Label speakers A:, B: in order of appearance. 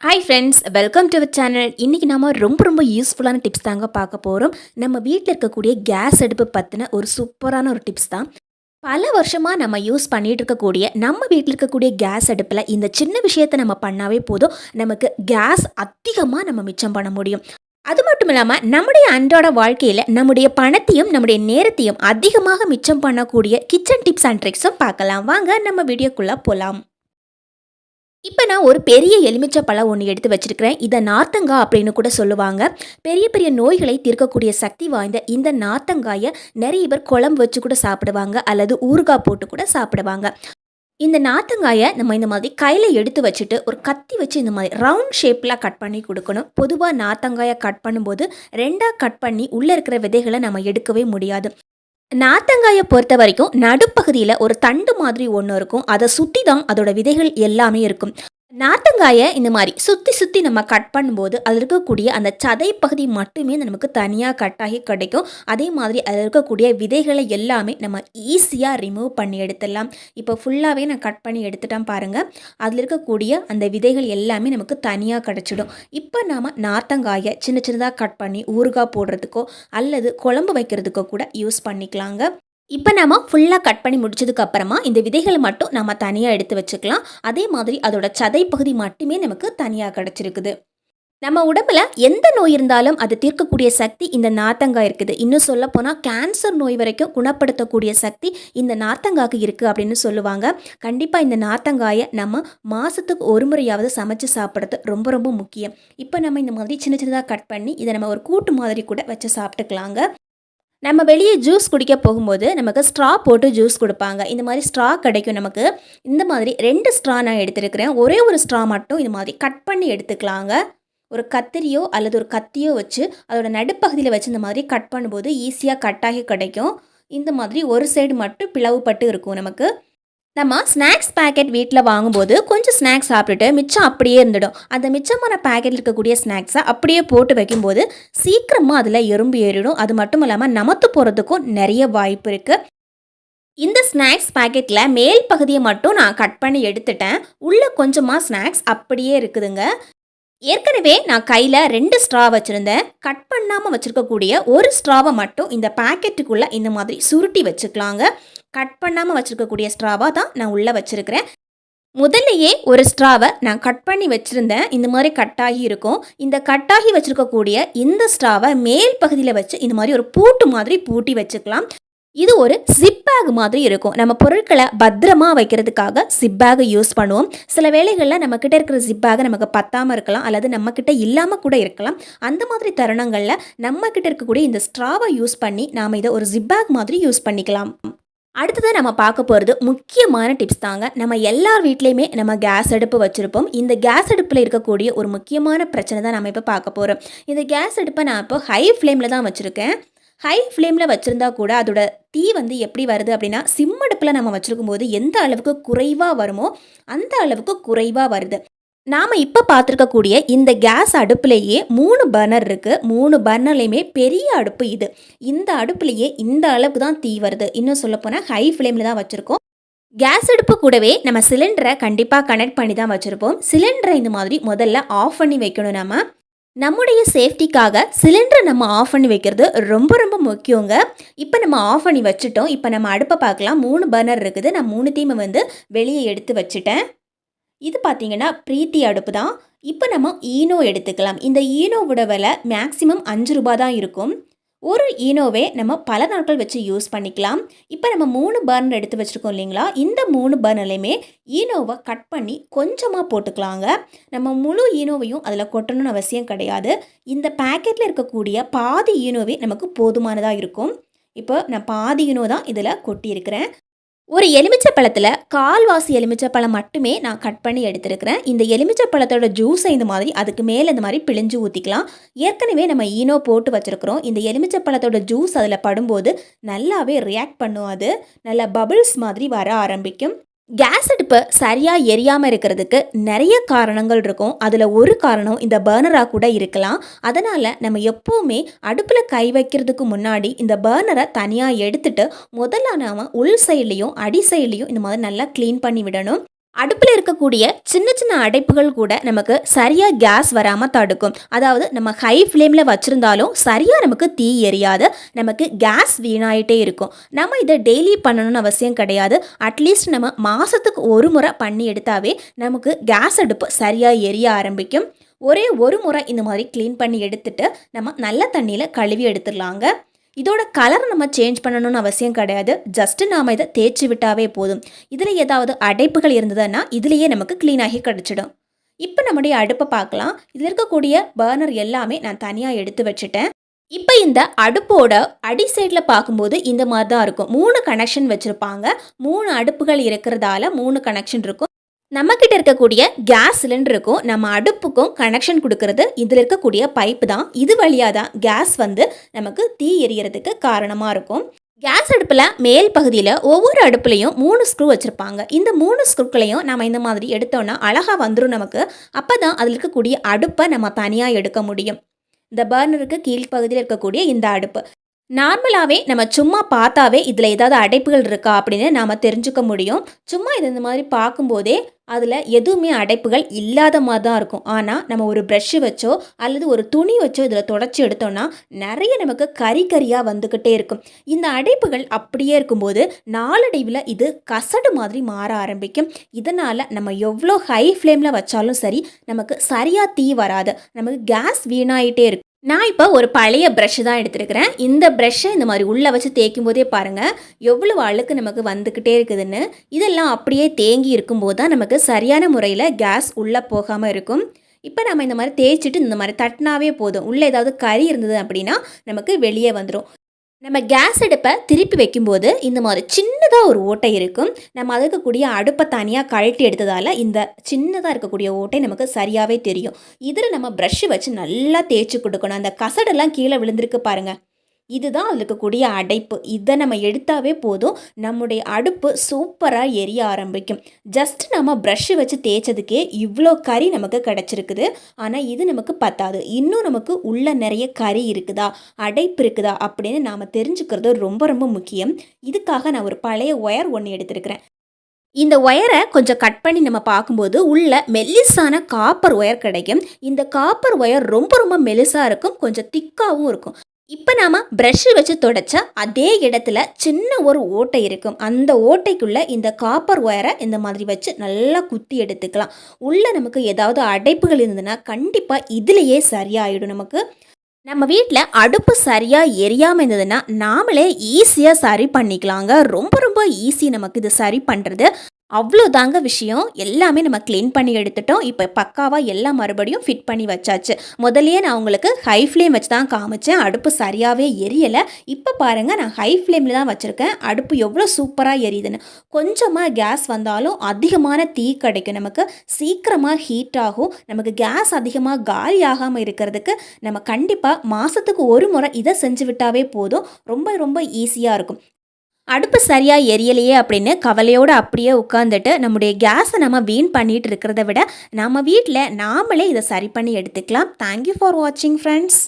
A: Hi friends welcome to our channel இன்றைக்கி நாம் ரொம்ப ரொம்ப யூஸ்ஃபுல்லான டிப்ஸ் தாங்க பார்க்க போகிறோம் நம்ம வீட்டில் இருக்கக்கூடிய கேஸ் அடுப்பு பற்றின ஒரு சூப்பரான ஒரு டிப்ஸ் தான். பல வருஷமாக நம்ம யூஸ் பண்ணிகிட்டு இருக்கக்கூடிய நம்ம வீட்டில் இருக்கக்கூடிய கேஸ் அடுப்பில் இந்த சின்ன விஷயத்தை நம்ம பண்ணாவே போதும். நமக்கு கேஸ் அதிகமாக நம்ம மிச்சம் பண்ண முடியும். அது மட்டும் இல்லாமல் நம்முடைய அன்றாட வாழ்க்கையில் நம்முடைய பணத்தையும் நம்முடைய நேரத்தையும் அதிகமாக மிச்சம் பண்ணக்கூடிய கிச்சன் டிப்ஸ் அண்ட் ட்ரிக்ஸும் பார்க்கலாம். வாங்க நம்ம வீடியோக்குள்ளே போகலாம் இப்போ நான் ஒரு பெரிய எலுமிச்சை பழம் ஒன்று எடுத்து வச்சுருக்கிறேன். இதை நார்த்தங்காய் அப்படின்னு கூட சொல்லுவாங்க. பெரிய பெரிய நோய்களை தீர்க்கக்கூடிய சக்தி வாய்ந்த இந்த நார்த்தங்காயை நிறைய பேர் குழம்பு வச்சு கூட சாப்பிடுவாங்க. அல்லது ஊறுகாய் போட்டு கூட சாப்பிடுவாங்க. இந்த நாத்தங்காயை நம்ம இந்த மாதிரி கையில் எடுத்து வச்சுட்டு ஒரு கத்தி வச்சு இந்த மாதிரி ரவுண்ட் ஷேப்பில் கட் பண்ணி கொடுக்கணும். பொதுவாக நாத்தங்காயை கட் பண்ணும்போது ரெண்டாக கட் பண்ணி உள்ளே இருக்கிற விதைகளை நம்ம எடுக்கவே முடியாது. நாத்தங்காயை பொறுத்த வரைக்கும் நடுப்பகுதியில் ஒரு தண்டு மாதிரி ஒன்று இருக்கும். அதை சுற்றி தான் அதோட விதைகள் எல்லாமே இருக்கும். நாத்தங்காயை இந்த மாதிரி சுற்றி சுற்றி நம்ம கட் பண்ணும்போது அதில் இருக்கக்கூடிய அந்த சதை பகுதி மட்டுமே நமக்கு தனியாக கட்டாகி கிடைக்கும். அதே மாதிரி அதில் இருக்கக்கூடிய விதைகளை எல்லாமே நம்ம ஈஸியாக ரிமூவ் பண்ணி எடுத்துடலாம். இப்போ ஃபுல்லாகவே நான் கட் பண்ணி எடுத்துட்டேன் பாருங்கள் அதில் இருக்கக்கூடிய அந்த விதைகள் எல்லாமே நமக்கு தனியாக கிடச்சிடும். இப்போ நாம் நார்த்தங்காயை சின்ன சின்னதாக கட் பண்ணி ஊறுகாய் போடுறதுக்கோ அல்லது குழம்பு வைக்கிறதுக்கோ கூட யூஸ் பண்ணிக்கலாங்க. இப்போ நம்ம ஃபுல்லாக கட் பண்ணி முடிச்சதுக்கு அப்புறமா இந்த விதைகளை மட்டும் நம்ம தனியாக எடுத்து வச்சுக்கலாம். அதே மாதிரி அதோட சதை பகுதி மட்டுமே நமக்கு தனியாக கிடச்சிருக்குது. நம்ம உடம்புல எந்த நோய் இருந்தாலும் அது தீர்க்கக்கூடிய சக்தி இந்த நாத்தங்காய் இருக்குது. இன்னும் சொல்ல போனால் கேன்சர் நோய் வரைக்கும் குணப்படுத்தக்கூடிய சக்தி இந்த நாத்தங்காய்க்கு இருக்குது அப்படின்னு சொல்லுவாங்க. கண்டிப்பாக இந்த நாத்தங்காயை நம்ம மாதத்துக்கு ஒரு முறையாவது சமைச்சு சாப்பிட்றது ரொம்ப ரொம்ப முக்கியம். இப்போ நம்ம இந்த மாதிரி சின்ன சின்னதாக கட் பண்ணி இதை நம்ம ஒரு கூட்டு மாதிரி கூட வச்சு சாப்பிட்டுக்கலாங்க. நம்ம வெளியே ஜூஸ் குடிக்க போகும்போது நமக்கு ஸ்ட்ரா போட்டு ஜூஸ் கொடுப்பாங்க. இந்த மாதிரி ஸ்ட்ரா கிடைக்கும் நமக்கு. இந்த மாதிரி ரெண்டு ஸ்ட்ரா நான் எடுத்துருக்கிறேன். ஒரே ஒரு ஸ்ட்ரா மட்டும் இந்த மாதிரி கட் பண்ணி எடுத்துக்கலாங்க. ஒரு கத்திரியோ அல்லது ஒரு கத்தியோ வச்சு அதோட நடுப்பகுதியில் வச்சு இந்த மாதிரி கட் பண்ணும்போது ஈஸியாக கட்டாகி கிடைக்கும். இந்த மாதிரி ஒரு சைடு மட்டும் பிளவுபட்டு இருக்கும் நமக்கு. நம்ம ஸ்நாக்ஸ் பேக்கெட் வீட்டில் வாங்கும்போது கொஞ்சம் ஸ்நாக்ஸ் சாப்பிட்டுட்டு மிச்சம் அப்படியே இருந்துடும். அந்த மிச்சமான பேக்கெட்டில் இருக்கக்கூடிய ஸ்நாக்ஸை அப்படியே போட்டு வைக்கும்போது சீக்கிரமாக அதில் எறும்பு ஏறிடும். அது மட்டும் இல்லாமல் நமத்து போகிறதுக்கும் நிறைய வாய்ப்பு இருக்குது இந்த ஸ்நாக்ஸ் பேக்கெட்டில் மேல் பகுதியை மட்டும் நான் கட் பண்ணி எடுத்துட்டேன். உள்ளே கொஞ்சமாக ஸ்நாக்ஸ் அப்படியே இருக்குதுங்க. ஏற்கனவே நான் கையில் ரெண்டு ஸ்ட்ரா வச்சுருந்தேன். கட் பண்ணாமல் வச்சுருக்கக்கூடிய ஒரு ஸ்ட்ராவை மட்டும் இந்த பேக்கெட்டுக்குள்ளே இந்த மாதிரி சுருட்டி வச்சுக்கலாங்க. கட் பண்ணாமல் வச்சுருக்கக்கூடிய ஸ்ட்ராவாக தான் நான் உள்ளே வச்சுருக்கிறேன். முதல்லையே ஒரு ஸ்ட்ராவை நான் கட் பண்ணி வச்சுருந்தேன். இந்த மாதிரி கட்டாகி இருக்கும். இந்த கட்டாகி வச்சுருக்கக்கூடிய இந்த ஸ்ட்ராவை மேல் பகுதியில் வச்சு இந்த மாதிரி ஒரு பூட்டு மாதிரி பூட்டி வச்சுக்கலாம். இது ஒரு ஜிப் பேக் மாதிரி இருக்கும். நம்ம பொருட்களை பத்திரமா வைக்கிறதுக்காக ஜிப் பேக் யூஸ் பண்ணுவோம். சில வேளைகளில் நம்ம கிட்ட இருக்கிற ஜிப் பேக் நமக்கு பத்தாமல் இருக்கலாம். அல்லது நம்ம கிட்ட இல்லாமல் கூட இருக்கலாம். அந்த மாதிரி தருணங்களில் நம்ம கிட்ட இருக்கக்கூடிய இந்த ஸ்ட்ராவை யூஸ் பண்ணி நாம் இதை ஒரு ஜிப் பேக் மாதிரி யூஸ் பண்ணிக்கலாம். அடுத்தது நம்ம பார்க்க போகிறது முக்கியமான டிப்ஸ் தாங்க. நம்ம எல்லார் வீட்லேயுமே நம்ம கேஸ் அடுப்பு வச்சுருப்போம். இந்த கேஸ் அடுப்பில் இருக்கக்கூடிய ஒரு முக்கியமான பிரச்சனை தான் நம்ம இப்போ பார்க்க போகிறோம் இந்த கேஸ் அடுப்பை நான் இப்போ ஹை ஃப்ளேமில் தான் வச்சுருக்கேன். ஹை ஃப்ளேமில் வச்சுருந்தா கூட அதோட தீ வந்து எப்படி வருது அப்படின்னா சிம்மடுப்பில் நம்ம வச்சுருக்கும் போது எந்த அளவுக்கு குறைவாக வருமோ அந்த அளவுக்கு குறைவாக வருது. நாம் இப்போ பார்த்துருக்கக்கூடிய இந்த கேஸ் அடுப்புலேயே மூணு பர்னர் இருக்குது மூணு பர்னர்லேயுமே பெரிய அடுப்பு இது. இந்த அடுப்புலேயே இந்த அளவுக்கு தான் தீ வருது. இன்னும் சொல்லப்போனால் ஹை ஃப்ளேமில் தான் வச்சுருக்கோம். கேஸ் அடுப்பு கூடவே நம்ம சிலிண்டரை கண்டிப்பாக கனெக்ட் பண்ணி தான் வச்சுருப்போம். சிலிண்டரை இந்த மாதிரி முதல்ல ஆஃப் பண்ணி வைக்கணும் நம்ம நம்முடைய சேஃப்டிக்காக சிலிண்டரை நம்ம ஆஃப் பண்ணி வைக்கிறது ரொம்ப ரொம்ப முக்கியங்க. இப்போ நம்ம ஆஃப் பண்ணி வச்சுட்டோம். இப்போ நம்ம அடுப்பை பார்க்கலாம். மூணு பர்னர் இருக்குது. நான் மூணு தீமை வந்து வெளியே எடுத்து வச்சுட்டேன். இது பார்த்தீங்கன்னா பிரீத்தி அடுப்பு தான். இப்போ நம்ம ஈனோ எடுத்துக்கலாம். இந்த ஈனோவோட விலை மேக்ஸிமம் அஞ்சு ரூபா தான் இருக்கும். ஒரு ஈனோவே நம்ம பல நாட்கள் வச்சு யூஸ் பண்ணிக்கலாம். இப்போ நம்ம மூணு பர்னர் எடுத்து வச்சுருக்கோம் இல்லைங்களா? இந்த மூணு பர்னர்லையுமே ஈனோவை கட் பண்ணி கொஞ்சமாக போட்டுக்கலாங்க. நம்ம முழு ஈனோவையும் அதில் கொட்டணும்னு அவசியம் கிடையாது. இந்த பேக்கெட்டில் இருக்கக்கூடிய பாதி ஈனோவே நமக்கு போதுமானதாக இருக்கும். இப்போ நான் பாதி ஈனோ தான் இதில் கொட்டியிருக்கிறேன். ஒரு எலுமிச்சை பழத்தில் கால்வாசி எலுமிச்சை பழம் மட்டுமே நான் கட் பண்ணி எடுத்துருக்கிறேன். இந்த எலுமிச்சை பழத்தோட ஜூஸை இந்த மாதிரி அதுக்கு மேலே இந்த மாதிரி பிழிஞ்சு ஊற்றிக்கலாம் ஏற்கனவே நம்ம ஈனோ போட்டு வச்சுருக்கிறோம். இந்த எலுமிச்சை பழத்தோட ஜூஸ் அதில் படும்போது நல்லாவே ரியாக்ட் பண்ணும் அது. நல்லா பபிள்ஸ் மாதிரி வர ஆரம்பிக்கும். கேஸ் அடுப்பு சரியாக எரியாமல் இருக்கிறதுக்கு நிறைய காரணங்கள் இருக்கும். அதில் ஒரு காரணம் இந்த பர்னராக கூட இருக்கலாம். அதனால் நம்ம எப்போவுமே அடுப்பில் கை வைக்கிறதுக்கு முன்னாடி இந்த பர்னரை தனியாக எடுத்துட்டு முதல்ல நாம் உள் சைட்லேயும் அடி சைட்லேயும் இந்த மாதிரி நல்லா க்ளீன் பண்ணி விடணும். அடுப்பில் இருக்கக்கூடிய சின்ன சின்ன அடைப்புகள் கூட நமக்கு சரியாக கேஸ் வராமல் தடுக்கும். அதாவது நம்ம ஹை ஃப்ளேமில் வச்சுருந்தாலும் சரியாக நமக்கு தீ எரியாது. நமக்கு கேஸ் வீணாயிட்டே இருக்கும். நம்ம இதை டெய்லி பண்ணணும்னு அவசியம் கிடையாது. அட்லீஸ்ட் நம்ம மாதத்துக்கு ஒரு முறை பண்ணி எடுத்தாவே நமக்கு கேஸ் அடுப்பு சரியாக எரிய ஆரம்பிக்கும். ஒரே ஒரு முறை இந்த மாதிரி க்ளீன் பண்ணி எடுத்துட்டு நம்ம நல்ல தண்ணியில் கழுவி எடுத்துடலாங்க. இதோட கலர் நம்ம சேஞ்ச் பண்ணணும்னு அவசியம் கிடையாது. ஜஸ்ட் நாம் இதை தேய்ச்சி விட்டாவே போதும். இதில் ஏதாவது அடைப்புகள் இருந்ததுன்னா இதுலேயே நமக்கு க்ளீனாகி கிடச்சிடும். இப்போ நம்முடைய அடுப்பை பார்க்கலாம். இதில் இருக்கக்கூடிய பர்னர் எல்லாமே நான் தனியாக எடுத்து வச்சுட்டேன். இப்போ இந்த அடுப்போட அடி சைடில் பார்க்கும்போது இந்த மாதிரி தான் இருக்கும். மூணு கனெக்ஷன் வச்சுருப்பாங்க. மூணு அடுப்புகள் இருக்கிறதால மூணு கனெக்ஷன் இருக்கும். நம்மக்கிட்ட இருக்கக்கூடிய கேஸ் சிலிண்டருக்கும் நம்ம அடுப்புக்கும் கனெக்ஷன் கொடுக்கறது இதில் இருக்கக்கூடிய பைப்பு தான். இது வழியாக தான் கேஸ் வந்து நமக்கு தீ எரியறதுக்கு காரணமாக இருக்கும். கேஸ் அடுப்பில் மேல் பகுதியில் ஒவ்வொரு அடுப்புலையும் மூணு ஸ்க்ரூ வச்சுருப்பாங்க. இந்த மூணு ஸ்க்ரூக்களையும் நம்ம இந்த மாதிரி எடுத்தோன்னா அழகாக வந்துடும் நமக்கு. அப்போ தான் அதில் இருக்கக்கூடிய அடுப்பை நம்ம தனியாக எடுக்க முடியும். இந்த பர்னருக்கு கீழ்ப்பகுதியில் இருக்கக்கூடிய இந்த அடுப்பு. நார்மலாகவே நம்ம சும்மா பார்த்தாவே இதில் ஏதாவது அடைப்புகள் இருக்கா அப்படின்னு நாம் தெரிஞ்சுக்க முடியும். சும்மா இது இந்த மாதிரி பார்க்கும்போதே அதில் எதுவுமே அடைப்புகள் இல்லாத மாதிரி தான் இருக்கும். ஆனால் நம்ம ஒரு ப்ரெஷ்ஷு வச்சோ அல்லது ஒரு துணி வச்சோ இதில் தொடச்சி எடுத்தோம்னா நிறைய நமக்கு கறி கறியாக வந்துக்கிட்டே இருக்கும். இந்த அடைப்புகள் அப்படியே இருக்கும்போது நாளடைவில் இது கசடு மாதிரி மாற ஆரம்பிக்கும். இதனால் நம்ம எவ்வளோ ஹை ஃப்ளேமில் வச்சாலும் சரி நமக்கு சரியாக தீ வராது. நமக்கு கேஸ் வீணாயிட்டே இருக்கும் நான் இப்போ ஒரு பழைய ப்ரஷ் தான் எடுத்துருக்கிறேன். இந்த ப்ரஷ்ஷை இந்த மாதிரி உள்ளே வச்சு தேய்க்கும் போதே பாருங்கள் எவ்வளோ அழுக்கு நமக்கு வந்துக்கிட்டே இருக்குதுன்னு. இதெல்லாம் அப்படியே தேங்கி இருக்கும்போது தான் நமக்கு சரியான முறையில் கேஸ் உள்ளே போகாமல் இருக்கும். இப்போ நம்ம இந்த மாதிரி தேய்ச்சிட்டு இந்த மாதிரி தட்டினாவே போதும். உள்ளே ஏதாவது கறி இருந்தது அப்படின்னா நமக்கு வெளியே வந்துடும் நம்ம கேஸ் அடுப்பை திருப்பி வைக்கும்போது இந்த மாதிரி சின்னதாக ஒரு ஓட்டை இருக்கும். நம்ம அதுக்கு கூடிய அடுப்பை தனியாக கழட்டி எடுத்ததால் இந்த சின்னதாக இருக்கக்கூடிய ஓட்டை நமக்கு சரியாகவே தெரியும். இதில் நம்ம ப்ரஷ்ஷு வச்சு நல்லா தேய்ச்சி கொடுக்கணும். அந்த கசடெல்லாம் கீழே விழுந்திருக்கு பாருங்கள் இதுதான் அதில் இருக்கக்கூடிய அடைப்பு. இதை நம்ம எடுத்தாவே போதும். நம்முடைய அடுப்பு சூப்பராக எரிய ஆரம்பிக்கும். ஜஸ்ட் நம்ம ப்ரஷ்ஷு வச்சு தேய்ச்சதுக்கே இவ்வளோ கறி நமக்கு கிடச்சிருக்குது. ஆனால் இது நமக்கு பத்தாது. இன்னும் நமக்கு உள்ள நிறைய கறி இருக்குதா? அடைப்பு இருக்குதா? அப்படின்னு நாம் தெரிஞ்சுக்கிறது ரொம்ப ரொம்ப முக்கியம். இதுக்காக நான் ஒரு பழைய ஒயர் ஒன்று எடுத்திருக்கிறேன். இந்த ஒயரை கொஞ்சம் கட் பண்ணி நம்ம பார்க்கும்போது உள்ள மெல்லிஸான காப்பர் ஒயர் கிடைக்கும். இந்த காப்பர் ஒயர் ரொம்ப ரொம்ப மெலிசாக இருக்கும். கொஞ்சம் திக்காகவும் இருக்கும். இப்போ நாம் ப்ரஷ்ஷு வச்சு தொடச்ச அதே இடத்துல சின்ன ஒரு ஓட்டை இருக்கும். அந்த ஓட்டைக்குள்ளே இந்த காப்பர் ஒயரை இந்த மாதிரி வச்சு நல்லா குத்தி எடுத்துக்கலாம். உள்ளே நமக்கு ஏதாவது அடைப்புகள் இருந்ததுன்னா கண்டிப்பாக இதுலேயே சரியாயிடும் நமக்கு. நம்ம வீட்டில் அடுப்பு சரியாக எரியாமல் இருந்ததுன்னா நாமளே ஈஸியாக சரி பண்ணிக்கலாங்க. ரொம்ப ரொம்ப ஈஸி நமக்கு இது சரி பண்ணுறது அவ்வளோ தாங்க விஷயம். எல்லாமே நம்ம க்ளீன் பண்ணி எடுத்துட்டோம். இப்போ பக்காவாக எல்லாம் மறுபடியும் ஃபிட் பண்ணி வச்சாச்சு. முதல்லையே நான் உங்களுக்கு ஹை ஃப்ளேம் வச்சு தான் காமிச்சேன். அடுப்பு சரியாகவே எரியலை. இப்போ பாருங்கள் நான் ஹை ஃப்ளேமில் தான் வச்சுருக்கேன். அடுப்பு எவ்வளோ சூப்பராக எரியுதுன்னு. கொஞ்சமாக கேஸ் வந்தாலும் அதிகமான தீ கிடைக்கும் நமக்கு. சீக்கிரமாக ஹீட் ஆகும். நமக்கு கேஸ் அதிகமாக காலி ஆகாமல் இருக்கிறதுக்கு நம்ம கண்டிப்பாக மாதத்துக்கு ஒரு முறை இதை செஞ்சு விட்டாவே போதும். ரொம்ப ரொம்ப ஈஸியாக இருக்கும். அடுப்பு சரியாக எரியலையே அப்படின்னு கவலையோடு அப்படியே உட்காந்துட்டு நம்முடைய கேஸை நம்ம வீண் பண்ணிட்டு இருக்கிறத விட நம்ம வீட்டில் நாமளே இதை சரி பண்ணி எடுத்துக்கலாம். தேங்க்யூ ஃபார் வாட்சிங் ஃப்ரெண்ட்ஸ்